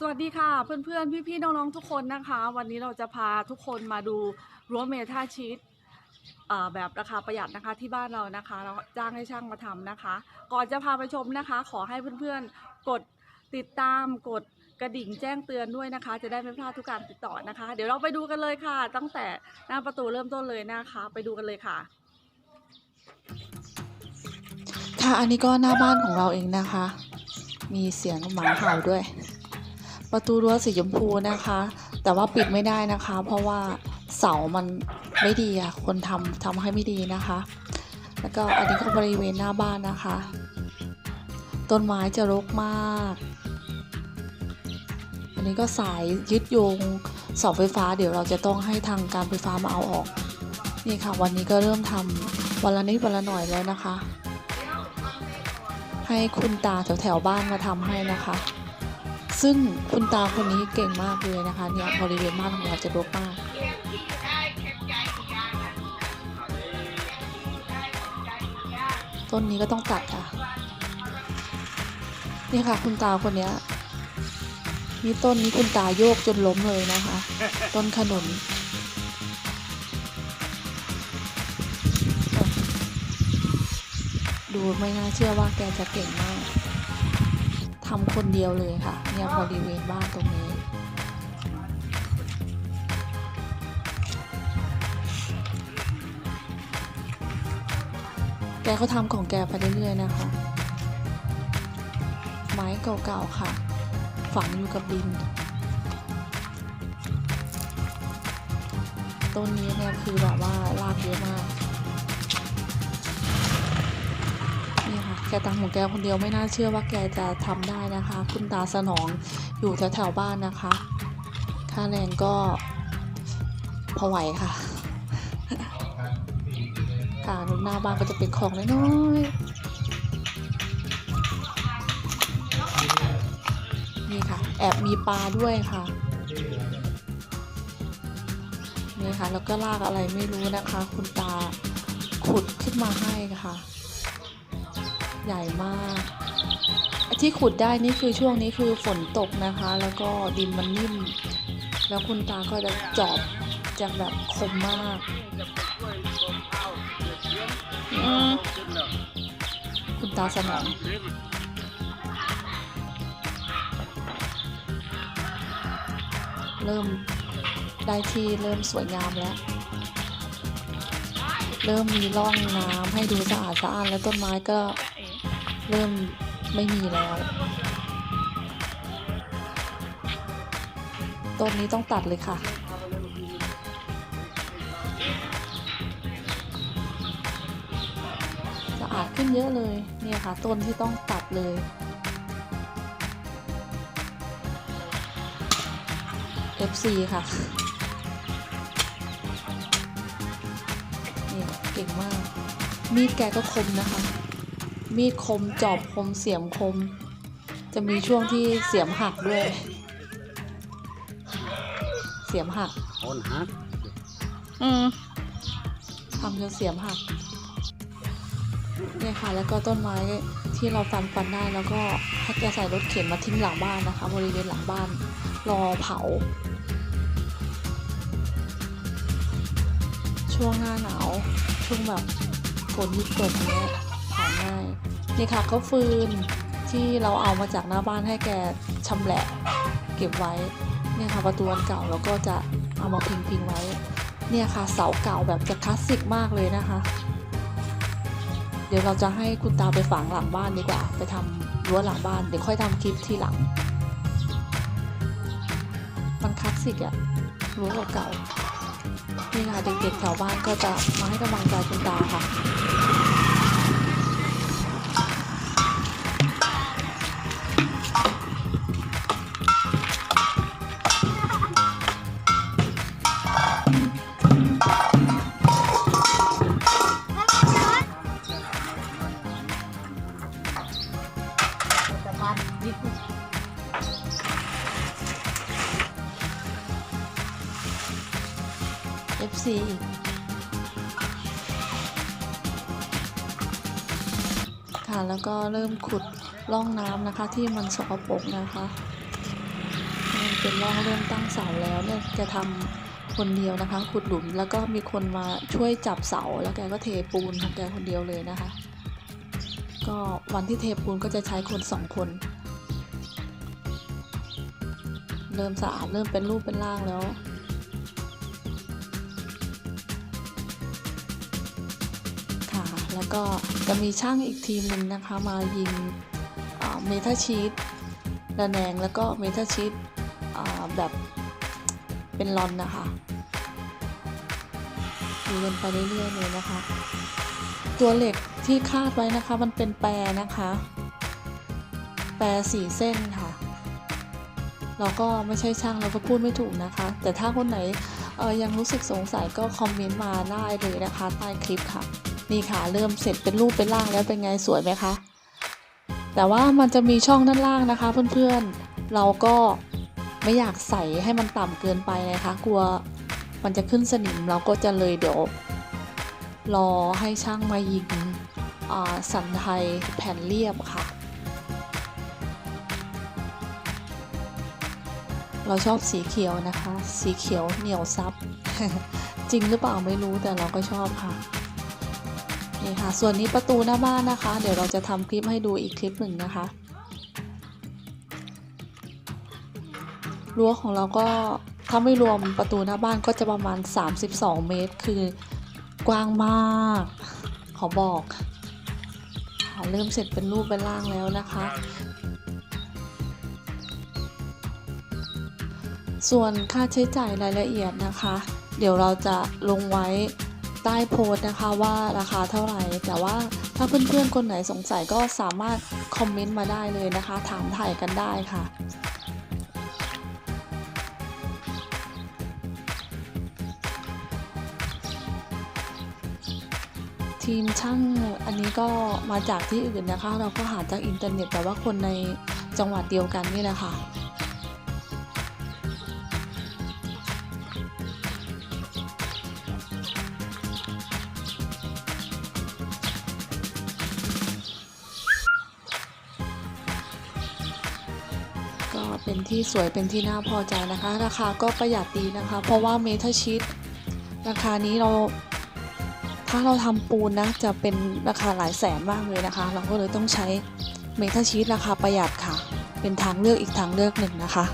สวัสดีค่ะเพื่อนๆ พี่ๆ น้องๆ ทุกคนนะคะ วันนี้เราจะพาทุกคนมาดูรั้วเมทัลชีตแบบราคาประหยัดนะคะที่บ้านเรานะคะ เราจ้างให้ช่างมาทำนะคะ ก่อนจะพาไปชมนะคะ ขอให้เพื่อนๆ กดติดตามกดกระดิ่งแจ้งเตือนด้วยนะคะ จะได้ไม่พลาดทุกการติดต่อนะคะ เดี๋ยวเราไปดูกันเลยค่ะ ตั้งแต่หน้าประตูเริ่มต้นเลยนะคะ ไปดูกันเลยค่ะค่ะอันนี้ก็หน้าบ้านของเราเองนะคะ มีเสียงหมาเห่าด้วย ประตูรั้วสีชมพูนะคะ แต่ว่าปิดไม่ได้นะคะ เพราะว่าเสามันไม่ดีอะคนทำทำให้ไม่ดีนะคะ แล้วก็อันนี้ก็บริเวณหน้าบ้านนะคะ ต้นไม้จะรกมาก อันนี้ก็สายยึดโยงเสาไฟฟ้าเดี๋ยวเราจะต้องให้ทางการไฟฟ้ามาเอาออก นี่ค่ะ วันนี้ก็เริ่มทำวันละนิดวันละหน่อยแล้วนะคะ ให้คุณตาแถวแถวๆบ้านมาทำให้นะคะ ซึ่งคุณตาคนนี้เก่งมากเลยนะคะเนี่ยบริเวณบ้านของเราจะรกมากต้นนี้ก็ต้องตัดค่ะ นี่ค่ะ คุณตาคนนี้นี่ต้นนี้คุณตาโยกจนล้มเลยนะคะ ต้นขนุนดูไม่น่าเชื่อว่าแกจะเก่งมาก ทำคนเดียวเลยค่ะ เนี่ยบริเวณบ้านตรงนี้ แกก็ทำของแกไปเรื่อยๆนะคะ ไม้เก่าๆค่ะ ฝังอยู่กับดิน ต้นนี้เนี่ยคือแบบว่ารากเยอะมาก แกตังของแกคนเดียวไม่น่าเชื่อว่าแกจะทำได้นะคะ คุณตาสนองอยู่แถวๆบ้านนะคะ ค่าแรงก็พอไหวค่ะค่ะหน้าบ้านก็จะเป็นของน้อยๆนี่ค่ะ แอบมีปลาด้วยค่ะนี่ค่ะแล้วก็ลากอะไรไม่รู้นะคะ คุณตาขุดขึ้นมาให้ค่ะ ใหญ่มาก ที่ขุดได้นี่คือช่วงนี้คือฝนตกนะคะ แล้วก็ดินมันนิ่ม แล้วคุณตาก็จะจอบจะแบบคมมากคุณตาสนองเริ่มได้ที่เริ่มสวยงามแล้ว เริ่มมีร่องน้ำให้ดูสะอาดสะอ้าดแล้วต้นไม้ก็ เริ่มไม่มีแล้ว ต้นนี้ต้องตัดเลยค่ะ สะอาดขึ้นเยอะเลย เนี่ยค่ะ ต้นที่ต้องตัดเลย FC ค่ะนี่เก่งมาก มีดแกก็คมนะคะ มีดคมจอบคมเสียมคม จะมีช่วงที่เสียมหักด้วย เสียมหักคนฮักอืมทำจนเสียมหักเนี่ยค่ะแล้วก็ต้นไม้ที่เราฟันฟันได้แล้วก็ให้แกใส่รถเข็นมาทิ้งหลังบ้านนะคะ บริเวณหลังบ้านรอเผา ช่วงหน้าหนาวช่วงแบบฝนหยุดตกเนี้ยเผา ง่ายนี่ค่ะก็ฟืนที่เราเอามาจากหน้าบ้านให้แกชำแหละเก็บไว้เนี่ยค่ะประตูอันเก่าแล้วก็จะเอามาพิงพิงๆไว้ เนี่ยค่ะเสาเก่าแบบจะคลาสสิกมากเลยนะคะ เดี๋ยวเราจะให้คุณตาไปฝังหลังบ้านดีกว่า ไปทำรั้วหลังบ้านเดี๋ยวค่อยทำคลิปทีหลัง มันคลาสสิกอะรั้วเก่านี่ค่ะเด็กๆแถวบ้านก็จะมาให้กำลังใจคุณตาค่ะ FC ค่ะแล้วก็เริ่มขุดร่องน้ำนะคะ ที่มันสกปรกนะคะมันเป็นร่องเริ่มตั้งเสาแล้วเนี่ยแกทำคนเดียวนะคะ ขุดหลุมแล้วก็มีคนมาช่วยจับเสาแล้วแกก็เทปูนของแกคนเดียวเลยนะคะ ก็วันที่เทปูนก็จะใช้คนสองคนเริ่มสะอาดเริ่มเป็นรูปเป็นร่างแล้ว แล้วก็จะมีช่างอีกทีมหนึ่งนะคะมายิงเมทัลชีตระแนงแล้วก็เมทัลชีตแบบเป็นลอนนะคะดูกันไปเรื่อยๆเลยนะคะ ตัวเหล็กที่คาดไว้นะคะมันเป็นแปรนะคะ แปรสี่เส้นค่ะ เราก็ไม่ใช่ช่างเราก็พูดไม่ถูกนะคะ แต่ถ้าคนไหนยังรู้สึกสงสัยก็คอมเมนต์มาได้เลยนะคะใต้คลิปค่ะ นี่ค่ะเริ่มเสร็จเป็นรูปเป็นร่างแล้วเป็นไงสวยไหมคะแต่ว่ามันจะมีช่องด้านล่างนะคะ เพื่อนๆเราก็ไม่อยากใส่ให้มันต่ำเกินไปนะคะกลัวมันจะขึ้นสนิมเราก็จะเลยเดี๋ยวรอให้ช่างมายิงอ่าสันไทยแผ่นเรียบค่ะ เราชอบสีเขียวนะคะ สีเขียวเหนียวซับ จริงหรือเปล่าไม่รู้แต่เราก็ชอบค่ะ นี่ค่ะ ส่วนนี้ประตูหน้าบ้านนะคะ เดี๋ยวเราจะทำคลิปให้ดูอีกคลิปหนึ่งนะคะรั้วของเราก็ถ้าไม่รวมประตูหน้าบ้านก็จะประมาณ 32 เมตร คือกว้างมาก ขอบอกค่ะเริ่มเสร็จเป็นรูปเป็นร่างแล้วนะคะ ส่วนค่าใช้จ่ายรายละเอียดนะคะ เดี๋ยวเราจะลงไว้ ใต้โพสต์นะคะว่าราคาเท่าไหร่ แต่ว่าถ้าเพื่อนๆคนไหนสงสัยก็สามารถคอมเมนต์มาได้เลยนะคะ ถามถ่ายกันได้ค่ะทีมช่างอันนี้ก็มาจากที่อื่นนะคะ เราก็หาจากอินเทอร์เน็ตแต่ว่าคนในจังหวัดเดียวกันนี่แหละค่ะ เป็นที่สวยเป็นที่น่าพอใจนะคะ ราคาก็ประหยัดดีนะคะ เพราะว่าเมทัลชีตราคานี้เรา ถ้าเราทำปูนนะ จะเป็นราคาหลายแสนมากเลยนะคะ เราก็เลยต้องใช้เมทัลชีตราคาประหยัดค่ะ เป็นทางเลือกอีกทางเลือกหนึ่งนะคะ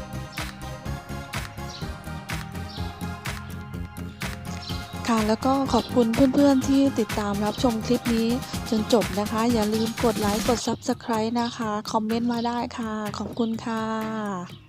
ค่ะแล้วก็ขอบคุณเพื่อนๆที่ติดตามรับชมคลิปนี้ จนจบนะคะ อย่าลืมกดไลค์กด Subscribe นะคะ คอมเมนต์มาได้ค่ะ ขอบคุณค่ะ